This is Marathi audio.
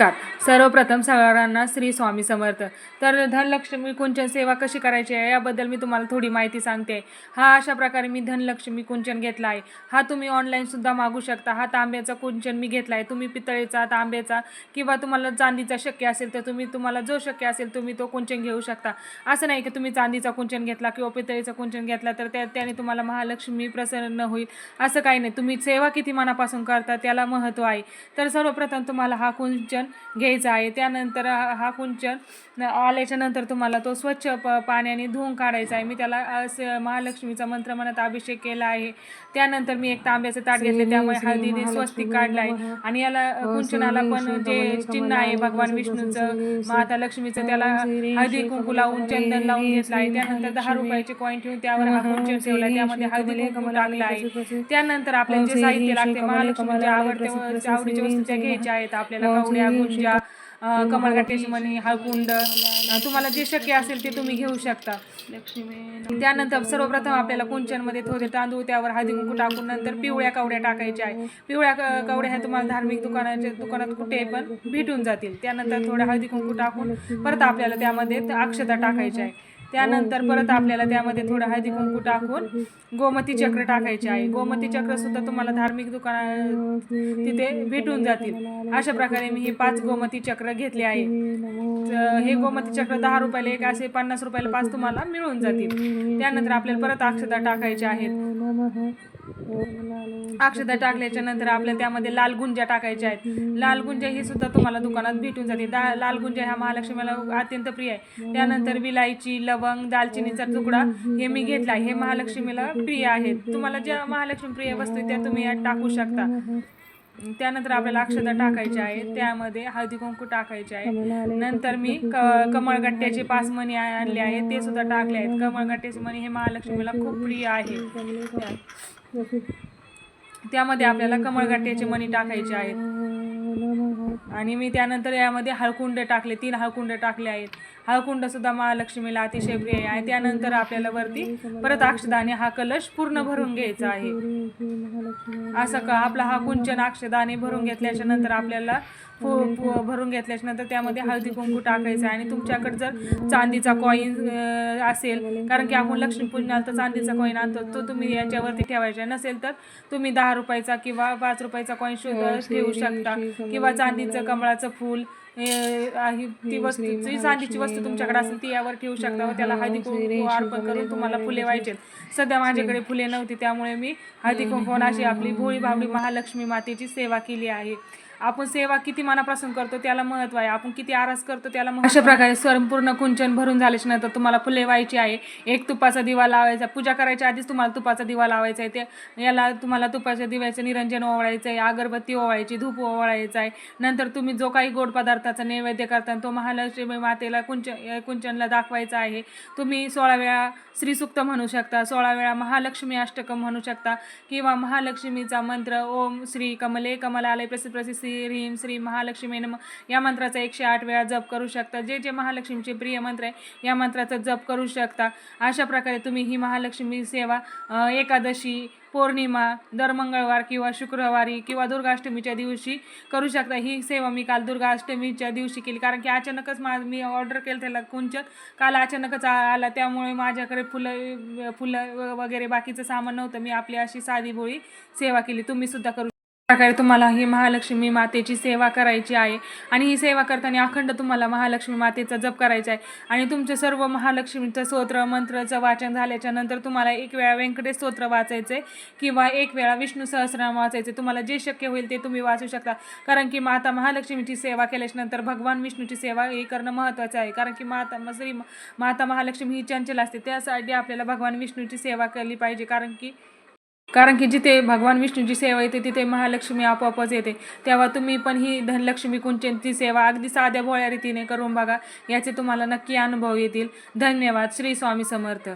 नमस्कार. सर्वप्रथम सगळ्यांना श्री स्वामी समर्थ. तर धनलक्ष्मी कुंचन सेवा कशी करायची आहे याबद्दल मी तुम्हाला थोडी माहिती सांगते. हा अशा प्रकारे मी धनलक्ष्मी कुंचन घेतला आहे. हा तुम्ही ऑनलाईनसुद्धा मागू शकता. हा तांब्याचा कुंचन मी घेतला आहे. तुम्ही पितळेचा तांब्याचा किंवा तुम्हाला चांदीचा शक्य असेल तर तुम्ही तुम्हाला जो शक्य असेल तुम्ही तो कुंचन घेऊ शकता. असं नाही की तुम्ही चांदीचा कुंचन घेतला किंवा पितळेचा कुंचन घेतला तर त्या त्याने तुम्हाला महालक्ष्मी प्रसन्न होईल. असं काही नाही. तुम्ही सेवा किती मनापासून करता त्याला महत्त्व आहे. तर सर्वप्रथम तुम्हाला हा कुंचन घ्यायचा आहे. त्यानंतर हा हा कुंचन आल्याच्यानंतर तुम्हाला तो स्वच्छ प पाण्याने धुवून काढायचा आहे. मी त्याला महालक्ष्मीचा मंत्र म्हणत अभिषेक केला आहे. त्यानंतर मी एक तांब्याचं ताट घेतले. त्यामुळे हळदीने स्वस्तिक काढलं आहे. आणि याला अ, कुंचनाला पण जे चिन्ह आहे भगवान विष्णूचं माता लक्ष्मीचं त्याला हळदी कुंकू लावून चंदन लावून घेतलं आहे. त्यानंतर दहा रुपयाचे कॉईन ठेवून त्यावर हा कुंचन ठेवला त्यामध्ये हळदी कुंकू टाकलं आहे. त्यानंतर आपल्याला जे साहित्य लागते महालक्ष्मीच्या आवडते आवडीच्या वस्तू घ्यायच्या आहेत आपल्याला कवड्या गुंजा अ, कमळगट्ट्याची मणी हळकुंड तुम्हाला जे शक्य असेल ते तुम्ही घेऊ शकता. त्यानंतर सर्वप्रथम आपल्याला कुंचनमध्ये थोडे तांदूळ त्यावर हळदी कुंकू टाकून नंतर पिवळ्या कवड्या टाकायच्या आहे पिवळ्या कवड्या ह्या तुम्हाला धार्मिक दुकानाच्या दुकानात कुठे पण भेटून जातील. त्यानंतर थोडं हळदी कुंकू टाकून परत आपल्याला त्यामध्ये अक्षता टाकायच्या आहे त्यानंतर परत आपल्याला त्यामध्ये थोडं हळदी कुंकू टाकून गोमती चक्र टाकायचे आहे. गोमती चक्र सुद्धा तुम्हाला धार्मिक दुकाना तिथे भेटून जातील. अशा प्रकारे मी हे पाच गोमती चक्र घेतले आहे. हे गोमती चक्र दहा रुपयाला एक असे पन्नास रुपयाला पाच तुम्हाला मिळून जातील. त्यानंतर आपल्याला परत अक्षता टाकायच्या आहेत. अक्षता टाकल्याच्या नंतर आपल्याला त्यामध्ये लाल गुंज्या टाकायच्या आहेत. लाल गुंज्या ही सुद्धा तुम्हाला दुकानात भेटून जाते दा लाल गुंज्या ह्या महालक्ष्मीला अत्यंत प्रिय आहे त्यानंतर विलायची लवंग दालचिनीचा तुकडा हे मी घेतला हे महालक्ष्मीला प्रिय आहेत. तुम्हाला ज्या महालक्ष्मी प्रिय वस्तू त्या तुम्ही यात टाकू शकता. त्यानंतर आपल्याला अक्षता टाकायच्या आहेत त्यामध्ये हळदी कुंकू टाकायचे आहे. नंतर मी क कमळगट्ट्याचे पाच मणी आणले आहेत. ते सुद्धा टाकले आहेत. कमळगट्ट्याचे मणी हे महालक्ष्मीला खूप प्रिय आहे. त्यामध्ये आपल्याला कमळगट्ट्याचे मणी टाकायचे आहेत. आणि मी त्यानंतर यामध्ये हळकुंड टाकले तीन हळकुंड टाकले आहेत. हळकुंड सुद्धा महालक्ष्मीला अतिशय प्रिय आहे. त्यानंतर आपल्याला वरती परत अक्षदाने हा कलश पूर्ण भरून घ्यायचा आहे. असं का? आपला हा कुंचन अक्षदाने भरून घेतल्याच्या नंतर आपल्याला भरून घेतल्याच्या नंतर त्यामध्ये हळदी कुंकू टाकायचं आणि तुमच्याकडे जर चांदीचा कॉईन असेल कारण की आपण लक्ष्मीपूजनाला तर चांदीचा कॉईन आणतो तो तुम्ही याच्यावरती ठेवायचा. नसेल तर तुम्ही दहा रुपयाचा किंवा पाच रुपयाचा कॉईन शोध ठेवू शकता. किंवा चांदी चांदीचं कमळाचं फूल हे आहे ती वस्तू जी चांदीची वस्तू तुमच्याकडे असेल ती यावर ठेवू शकता व त्याला हळदी कुंकू अर्पण करून तुम्हाला फुले व्हायचे सध्या माझ्याकडे फुले नव्हती त्यामुळे मी हळदी कुंकून अशी आपली भोळी भावडी महालक्ष्मी मातेची सेवा केली आहे. आपण सेवा किती मनापासून करतो त्याला महत्त्व आहे. आपण किती आरास करतो त्याला महत्त्व अशा प्रकारे संपूर्ण कुंचन भरून झाल्याच्यानंतर तुम्हाला फुले व्हायची आहे. एक तुपाचा दिवा लावायचा पूजा करायच्या आधीच तुम्हाला तुपाचा दिवा लावायचा आहे. ते याला तुम्हाला तुपाच्या दिव्याचं निरंजन ओवाळायचं आहे अगरबत्ती ओवाळायची धूप ओवाळायचा आहे नंतर तुम्ही जो काही गोड पदार्थाचा नैवेद्य करता तो महालक्ष्मी मातेला कुंच कुंचनला दाखवायचा आहे. तुम्ही सोळा वेळा श्रीसुक्त म्हणू शकता सोळा वेळा महालक्ष्मी अष्टकम म्हणू शकता किंवा महालक्ष्मीचा मंत्र ओम श्री कमले कमलालय प्रसिद्ध प्रसिद्ध श्री ह्रीम श्री महालक्ष्मी नम. या मंत्राचा एकशे आठ वेळा जप करू शकता. जे जे महालक्ष्मीचे प्रिय मंत्र आहे या मंत्राचा जप करू शकता. अशा प्रकारे तुम्ही ही महालक्ष्मी सेवा एकादशी पौर्णिमा दर मंगळवार किंवा शुक्रवारी किंवा दुर्गाष्टमीच्या दिवशी करू शकता. ही सेवा मी काल दुर्गाष्टमीच्या दिवशी केली. कारण की अचानकच मा मी ऑर्डर केलं त्याला कुंचन. काल अचानकच आला. त्यामुळे माझ्याकडे फुलं फुलं व- वगैरे बाकीचं सामान नव्हतं. मी आपली अशी साधी भोळी सेवा केली. तुम्हीसुद्धा करू प्रकारे तुम्हाला ही महालक्ष्मी मातेची सेवा करायची आहे. आणि ही सेवा करताना अखंड तुम्हाला महालक्ष्मी मातेचा जप करायचा आहे. आणि तुमचे सर्व महालक्ष्मीचं स्तोत्र मंत्राचं वाचन झाल्याच्यानंतर तुम्हाला एक वेळा व्यंकटेश स्तोत्र वाचायचं आहे किंवा एक वेळा विष्णू सहस्रनाम वाचायचे. तुम्हाला जे शक्य होईल ते तुम्ही वाचू शकता. कारण की माता महालक्ष्मीची सेवा केल्याच्यानंतर भगवान विष्णूची सेवा हे करणं महत्त्वाचं आहे. कारण की माता श्री माता महालक्ष्मी ही चंचल असते. त्यासाठी आपल्याला भगवान विष्णूची सेवा केली पाहिजे. कारण की कारण की जिथे भगवान विष्णूची सेवा येते तिथे महालक्ष्मी आपोआपच येते. तेव्हा तुम्ही पण ही धनलक्ष्मी कुंचनची सेवा अगदी साध्या भोळ्या रीतीने करून बघा. याचे तुम्हाला नक्की अनुभव येतील. धन्यवाद. श्री स्वामी समर्थ.